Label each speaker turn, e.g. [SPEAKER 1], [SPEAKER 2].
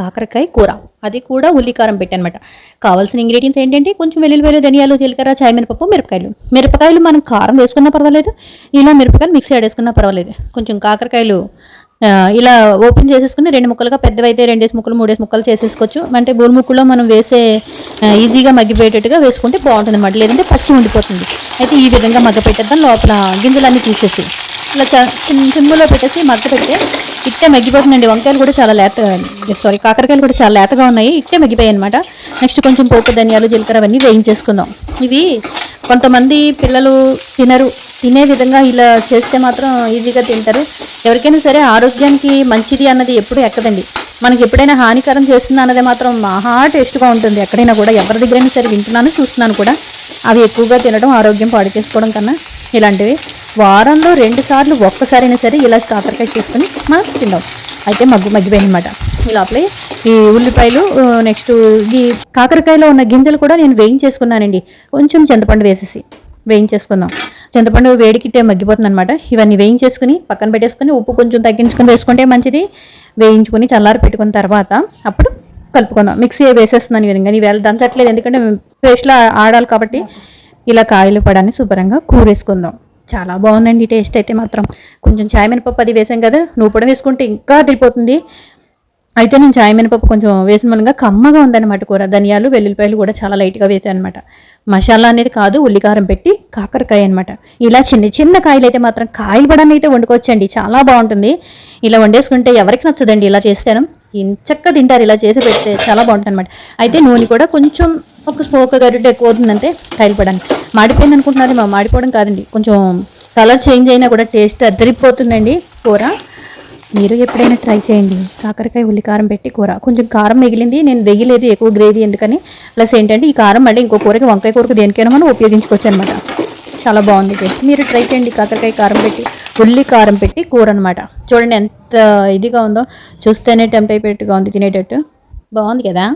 [SPEAKER 1] కాకరకాయ కూర. అది కూడా ఉల్లికారం పెట్టనమాట కావాల్సిన ఇంగ్రీడియంట్స్ ఏంటంటే కొంచెం వెల్లుల్లి ధనియాలు జీలకర్ర చాయ్ మిరపకాయలు. మిరపకాయలు మనం కారం వేసుకున్నా పర్వాలేదు ఇలా మిరపకాయలు మిక్సీ ఆడేసుకున్నా పర్వాలేదు. కొంచెం కాకరకాయలు ఇలా ఓపెన్ చేసేసుకుని రెండు ముక్కలుగా పెద్దవైతే రెండేసి ముక్కలు మూడేసి ముక్కలు చేసేసుకోవచ్చు. అంటే బూరు ముక్కలో మనం వేసే ఈజీగా మగ్గిపోయేటట్టుగా వేసుకుంటే బాగుంటుంది అన్నమాట లేదంటే పచ్చి ఉండిపోతుంది. అయితే ఈ విధంగా మగ్గ పెట్టేద్దాం లోపల గింజలన్నీ తీసేసి ఇలా చిమ్ములో పెట్టేసి మగ్గ పెడితే ఇట్టే మగ్గిపోతుందండి. వంకాయలు కూడా చాలా లేత సారీ కాకరకాయలు కూడా చాలా లేతగా ఉన్నాయి. ఇట్టే మగ్గిపోయాయి అనమాట నెక్స్ట్ కొంచెం పోపు ధనియాలు జీలకర్ర అవన్నీ వేయించేసుకుందాం. ఇవి కొంతమంది పిల్లలు తినరు. తినే విధంగా ఇలా చేస్తే మాత్రం ఈజీగా తింటారు. ఎవరికైనా సరే ఆరోగ్యానికి మంచిది అన్నది ఎప్పుడు ఎక్కదండి. మనకి ఎప్పుడైనా హానికరం చేస్తుంది అన్నది మాత్రం మహా టేస్ట్గా ఉంటుంది. ఎక్కడైనా కూడా ఎవరి దగ్గరైనా సరే వింటున్నాను చూస్తున్నాను కూడా. అవి ఎక్కువగా తినడం ఆరోగ్యం పాడు చేసుకోవడం కన్నా ఇలాంటివి. వారంలో రెండు సార్లు ఒక్కసారైనా సరే ఇలా కాకరకాయ చేసుకొని మనం తిందాం. అయితే మగ్గు మగ్గిపోయింది అనమాట ఈ లోపల ఈ ఉల్లిపాయలు నెక్స్ట్ ఈ కాకరకాయలో ఉన్న గింజలు కూడా నేను వేయించేసుకున్నానండి. కొంచెం చింతపండు వేసేసి వేయించేసుకుందాం. చింతపండు వేడికిట్టే మగ్గిపోతుంది అనమాట ఇవన్నీ వేయించేసుకుని పక్కన పెట్టేసుకుని ఉప్పు కొంచెం తగ్గించుకొని వేసుకుంటే మంచిది. వేయించుకుని చల్లారి పెట్టుకున్న తర్వాత అప్పుడు కలుపుకుందాం. మిక్సీ వేసేస్తున్నాను ఈ విధంగా. ఈవేళ దంచట్లేదు. ఎందుకంటే పేస్ట్లో ఆడాలి కాబట్టి ఇలా కాయలు పడాన్ని శుభ్రంగా కూరేసుకుందాం. చాలా బాగుందండి టేస్ట్ అయితే మాత్రం. కొంచెం చాయ్ మినపప్పు అది వేసాం కదా నువ్వు కూడా వేసుకుంటే ఇంకా అదిరిపోతుంది. అయితే నేను చాయ్ మినపప్పు కొంచెం వేసిన మూలంగా కమ్మగా ఉందన్నమాట కూర. ధనియాలు వెల్లుల్లిపాయలు కూడా చాలా లైట్గా వేసాను అనమాట మసాలా అనేది కాదు ఉల్లికారం పెట్టి కాకరకాయ అనమాట ఇలా చిన్న చిన్న కాయలు అయితే మాత్రం కాయలు పడని అయితే వండుకోవచ్చండి. చాలా బాగుంటుంది. ఇలా వండేసుకుంటే ఎవరికి నచ్చదండి ఇలా చేస్తాను. ఇంచక్క తింటారు ఇలా చేసి పెడితే చాలా బాగుంటుంది అనమాట అయితే నూనె కూడా కొంచెం ఒక స్పోక గరిట ఎక్కువ అవుతుందంటే కాయలు పడానికి మాడిపోయింది అనుకుంటున్నారు మా మాడిపోవడం కాదండి. కొంచెం కలర్ చేంజ్ అయినా కూడా టేస్ట్ అద్దరిపోతుందండి కూర. మీరు ఎప్పుడైనా ట్రై చేయండి. కాకరకాయ ఉల్లి కారం పెట్టి కూర. కొంచెం కారం మిగిలింది నేను వెయ్యలేదు ఎక్కువ గ్రేవీ ఎందుకని. ప్లస్ ఏంటంటే ఈ కారం మళ్ళీ ఇంకో కూరకి వంకాయ కూరకు దేనికైనా మనం ఉపయోగించుకోవచ్చు అనమాట చాలా బాగుంది టేస్ట్. మీరు ట్రై చేయండి కాకరకాయ కారం పెట్టి ఉల్లి కారం పెట్టి కూర అనమాట చూడండి ఎంత ఇదిగా ఉందో. చూస్తేనే టెంప్ట్ అయిపోయేట్టుగా ఉంది తినేటట్టు. బాగుంది కదా?